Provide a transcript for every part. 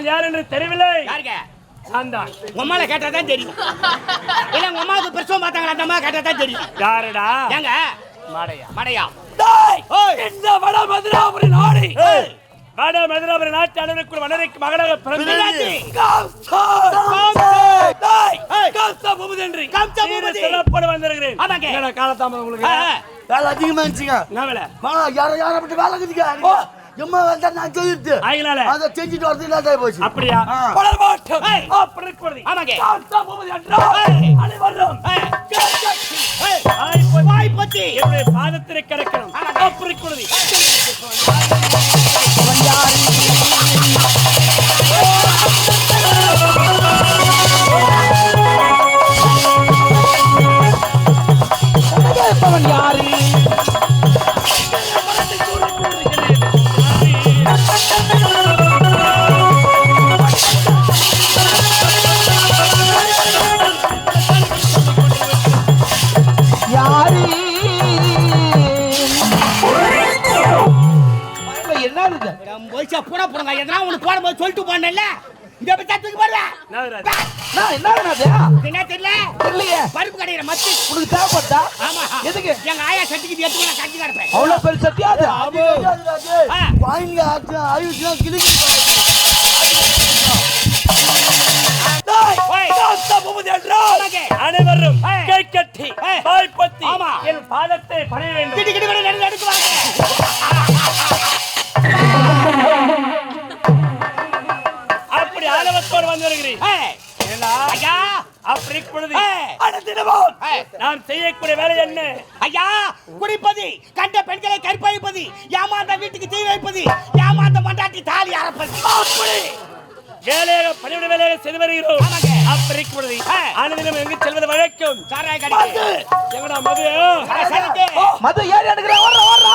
நான் யார் என்று தெரியவில்லை. யாருங்க? நான் தான். உங்க அம்மால கேட்டா தான் தெரியும். இல்ல உங்க அம்மாவுக்கு பிரசவம் பார்த்தாங்களா அந்த அம்மா கேட்டா தான் தெரியும். யாருடா? ஏங்க? மாடையா. மடையா. இந்த வட மதுராபுரி நாடு வட மதுராபுரி நாட்டு அனைவருக்கும் மன்னருக்கு மகனாக கம்சா. பூபதேன்றி. கம்சா பூபதி. வந்திருக்கிறேன். ஆமாங்க. என்னடா காலத்தாமதம் உங்களுக்கு? ஆ, ஆ. வேலை அதிகமா இருந்துச்சுங்க. என்ன வேலை? மாமா யார யார மட்டும் வேலை இருக்குதுங்க எம்மா வந்தா நான் சொல்லிட்டு. ஆகினால அதை செஞ்சுட்டு வரது இல்லாத போச்சு? அப்படியா. வளர மாட்டோம். அப்படி இருக்கிறது. ஆமாங்க. கம்சா பூபதி என்றால். அனைவரும். வாய் பத்தி. என்னுடைய பாதத்திலே கிடக்கணும். அப்படி இருக்கிறது. யாரு யாரு? இது நம்ம போய்ச்சா பூனை போடுங்க. எதனா உனக்கு போடும்போது சொல்லிட்டு போய் தூக்கி என்ன என்ன என்ன தெரியல? தெரியலையே. பருப்பு கடையிற மத்தி. உனக்கு தேவைப்பட்டா? ஆமா. எதுக்கு? எங்க ஆயா சட்டிக்கு எடுத்து நான் கட்டி கிடப்பேன் அவ்வளவு பெரிய சத்தியா அது? ஆ. வாங்க ஆயுஷ்லாம் கிளிக்கு. அனைவரும். கை கட்டி. வாய்ப்பத்தி. என் பாதத்தை பணிய வேண்டும். அப்படி ஆணவத்தோடு வந்திருக்கிறேன்? ஐயா அப்படி. அனுதினமும் ஏய். நாம் செய்யக்கூடிய வேலை என்ன ஐயா குடிப்பது கண்ட பெண்களை கற்பழிப்பது ஏமாந்த வீட்டுக்கு தீ வைப்பது ஏமாந்த மண்டாட்டி தாலி அறப்பது அப்படி வேலையாக பணிவிட வேலையாக செய்து வருகிறோம் இப்பொழுது ஏய். அனுதினம் எங்கு செல்வது வழக்கம் சாராய. கடைக்கு எங்கடா மது. மது ஏறி எடுக்கிறேன் ஓடுறா ஓடுறா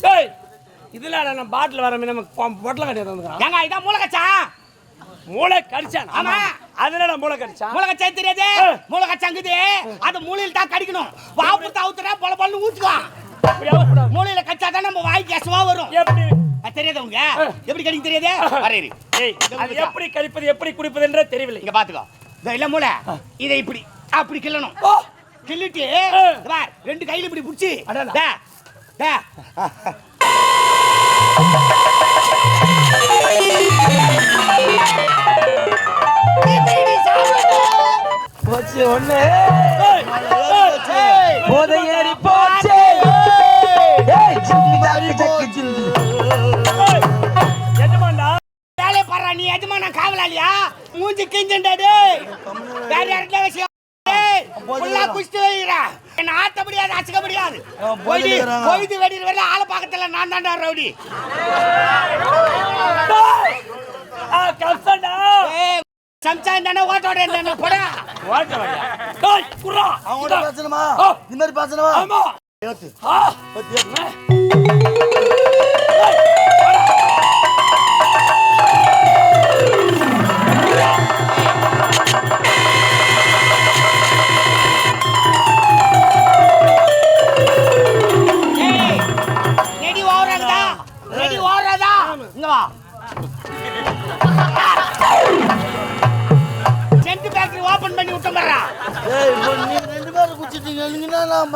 டேய், இதுல நம்ம பாட்டில் வர மீன் பொ- பொட்டலம் கட்டி ஏங்க இதான் மூலகச்சான் மூளை கடிச்சான் ஆமா. அதனால மூளை கடிச்சான் மூலகச்சா தெரியாது? ஆ. மூலகச்சாங்குது அது மூலையில் தான் கடிக்கணும். வாப்புத்து அவுத்துறா பொல பொலன்னு ஆகக்கூடாது. மூலையில கச்சா தான் நம்ம வாய் கேசவா வரும். எப்படி? தெரியாத உங்க? எப்படி கடிக்க தெரியாது? ஏய், அது எப்படி கழிப்பது எப்படி குடிப்பது என்றே தெரியவில்லை. இங்க பாத்துக்கோ. இல்ல மூளை. இதை இப்படி அப்படி கிள்ளணும். கிள்ளிட்டு. பார், ரெண்டு கையில இப்படி புடிச்சு. டே, டே. போச்சு ஒண்ணு. ஏய், ஏய், போதை ஏறி போச்சு. நீ எஜமான காவலாளியா? மூஞ்சி கிஞ்சண்டா டேய். வேற யார்கிட்ட என்ன ஆட்ட முடியாது அசைக்க முடியாது. பொய்து வெடியில் வரல ஆள பக்கத்துல நான் தான்டா ரவுடி. சம்சான் தானே ஓட்டோட என்ன போடா. ஓட்ட வாயா. டேய், குர்ரா. அவங்கள்ட்ட பேசணுமா. இந்த மாதிரி பேசணுமா? ஆமா.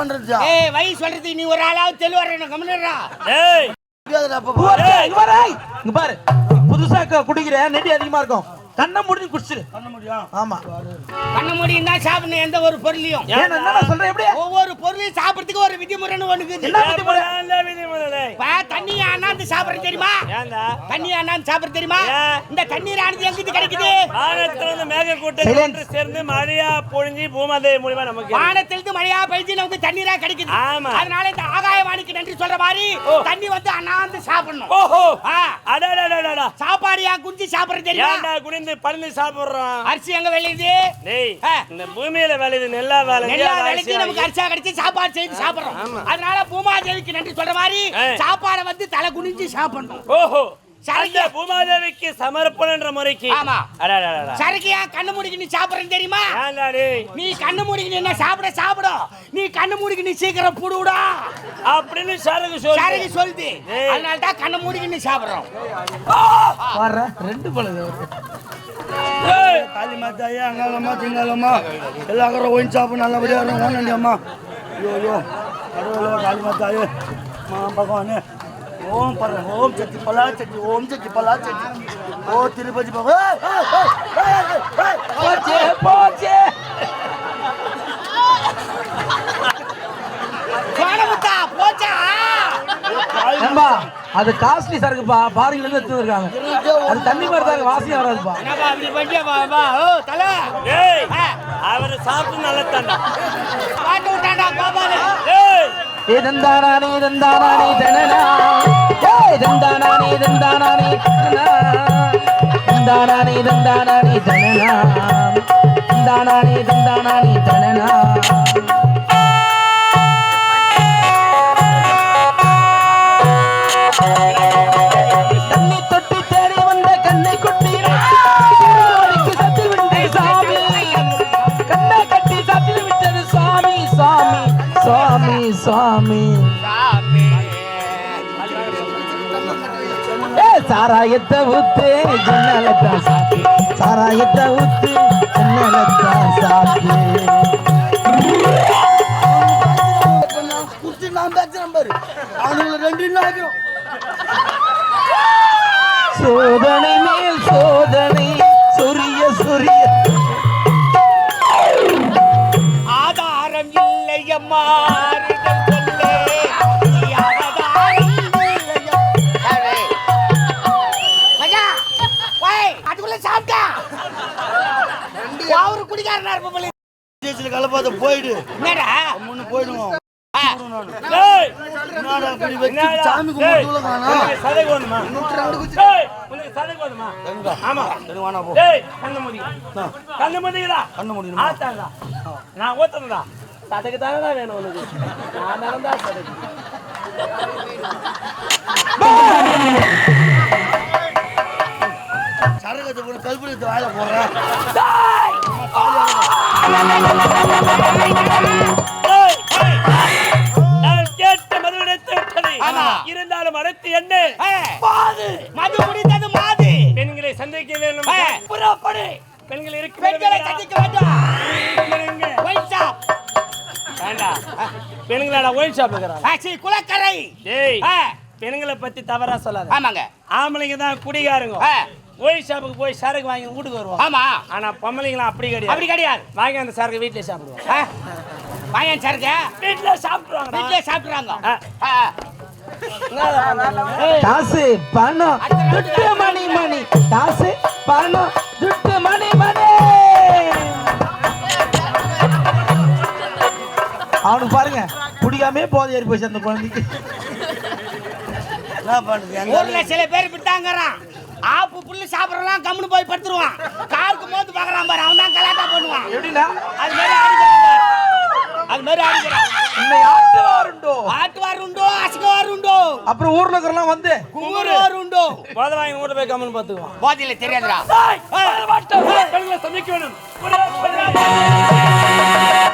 பண்றது ஏய் வை சொல்றது நீ ஒரு ஆளாவது கம்முனுடா போச்சு, இங்க பாரு, ஏய், இங்க பாரு. புதுசா க- குடிக்கிற நெடி அதிகமா இருக்கும். கண்ணை முடிஞ்சு குடிச்சிரு ஆமா பண்ண முடியும் தான் சாப்பிடணும் எந்த ஒரு பொருளையும் என்ன சொல்றேன் எப்படி ஒவ்வொரு பொருளையும் சாப்பிடறதுக்கு ஒரு விதிமுறைன்னு ஒண்ணு இருக்குது என்ன விதிமுறை? விதிமுறை? இப்ப தண்ணி அண்ணாந்து சாப்பிடுறது தெரியுமா ஏன்டா? தண்ணி அண்ணாந்து சாப்பிடுறது தெரியுமா? இந்த தண்ணீர் ஆனது எங்கிட்டு கிடைக்குது வானத்திலிருந்து மேகக்கூட்டங்கள் Silence. ஒன்று சேர்ந்து மழையா பொழிஞ்சு பூமாதேவி மூலியமா நமக்கு வானத்திலிருந்து மழையா பெய்ஞ்சு நமக்கு தண்ணீரா கிடைக்குது ஆமா. அதனால இந்த ஆகாயவாணிக்கு நன்றி சொல்ற மாதிரி. தண்ணி வந்து அண்ணாந்து சாப்பிடணும் ஓஹோ அடடடடடா. சாப்பாடு ஏன் குஞ்சு சாப்பிடுறது தெரியுமா ஏன்டா குனிந்து பழுந்து சாப்பிடுறோம் அரிசி எங்க விளையுது? டேய். இந்த பூமியில விளையுது நெல்லா வேலை எல்லா வேலைக்கும் நமக்கு அரிசியா கிடைச்சு சாப்பாடு செய்து சாப்பிடுறோம். அதனால பூமாதேவிக்கு நன்றி சொல்ற மாதிரி. சாப்பாடை வந்து தலை குனிஞ்சு சாப்பிடணும். ஓஹோ. சரக்கு. அந்த பூமாதேவிக்கு சமர்ப்பணன்ற முறைக்கு. ஆமா. அடடடடா. சரக்கு ஏன் கண்ணு மூடிக்கு நீ சாப்பிடுறது தெரியுமா? நீ கண்ணு மூடிக்கு நீ என்ன சாப்பிட சாப்பிடும் நீ கண்ணு மூடிக்கு நீ சீக்கிரம் புடுடா. அப்படின்னு சரக்கு சொல்லு சொல்லுது. ஏய். அதனால தான் கண்ணு மூடிக்கு நீ சாப்பிடுறோம். ரெண்டு பழகு காளி மாத்தாயே அங்காளம்மா திங்காளம்மா எல்லா கரை ஒயின் ஷாப்பு நல்லபடியாக இருக்கும் ஓனண்டி அம்மா. ஐயோ ஐயோ கடவுளோ காளி மாத்தாயே மா பகவானே. ஓம் பர ஓம் சக்தி பலா சக்தி ஓம் சக்தி பலா சக்தி. ஓ திருப்பதி பகவா போச்சு போச்சு. கோணமுத்தா போச்சா? ஏம்பா. அது காஸ்ட்லி சரக்குப்பா பாரில இருந்து எடுத்து இருக்காங்க அது தண்ணி மாதிரி தான் வாசியம் வராதுப்பா. என்னப்பா அப்படி பண்ணியா? வா வா ஓ தலை. ஏய் ஆ. அவரு சாப்பிட்டு நல்லா தாண்டா பாட்டு விட்டாண்டா கோபாலு. ஏய். இதந்தானே இதந்தானே தனனா? ஏய் இதந்தானே இதந்தானே தனனா? இதந்தானே இதந்தானே தனனா? இதந்தானே இதந்தானே தனனா? சாராயத்தை ஊத்து ஜன்னலத்தான் சாப்பி சாராயத்தை ஊத்து ஜன்னலத்தான் சாப்பி குடிச்சு நான் பேசுறேன் பாரு. அவனுங்களை ரெண்டு நாளைக்கும் சோதனை குடிக்காரனா இருப்ப போல ஜெயிச்சில் கலப்பாத போயிடு. என்னடா? முன்னு போயிடுவோம்? சாமி. நான் ஊத்துறேன்டா. சதைக்கு தானடா வேணும் உனக்கு. நான் நடந்தா சதைக்கு. சரகத்தை கல்புரி வாயில போடுறேன் இருந்தாலும் அடுத்து என்ன? மாது. குடித்தது மாது. பெண்களை சந்திக்க வேண்டும். புறப்படு. பெண்கள் இருக்க பெண்களை சந்திக்க வேண்டும். வேண்டாம். பெண்களோட ஒயின் ஷாப் இருக்கிறாங்க. குளக்கரை. பெண்களை பத்தி தவறா சொல்லாத. ஆமாங்க. ஆம்பளைங்க தான் குடிகாரங்க. ஒயின் ஷாப்புக்கு போய் சரக்கு வாங்கி வீட்டுக்கு வருவோம். ஆமா. ஆனா பொம்பளைங்களாம் அப்படி கிடையாது. அப்படி கிடையாது. வாங்கி அந்த சரக்கு வீட்டுல சாப்பிடுவோம். வாயன் சரக்கு? வீட்டுல சாப்பிடுவாங்க வீட்லயே சாப்பிடுறாங்க. காசு பணம். துட்டு மணி மணி. காசு பணம். துட்டு மணி மணி. அவனுக்கு பாருங்க குடிக்காமே போதை ஏறி போச்சு அந்த குழந்தைக்கு. என்ன பண்ணுறது ஊர்ல சில பேர் விட்டாங்கறான். ஆப்பு புல்லு சாப்பிடறலாம் கம்முனு போய் படுத்துருவான். காருக்கு மோந்து பாக்குறான் பாரு அவன் தான் கலாட்டா பண்ணுவான். எப்படின்னா அது மாதிரி அடிக்கிறான் பாரு. அது மாதிரி அடிக்கிறான் இன்னை ஆட்டுவாருண்டோ ஆட்டுவார் உண்டோ அசுகவார் உண்டோ அப்புறம் ஊர்ல இருக்கிறலாம் வந்து குமுறுவார் உண்டோ போதை வாங்கி வீட்டு போய் கம்மன் பார்த்துக்குவோம் போதில தெரியாதுடா. வேண்டும் புறப்படு.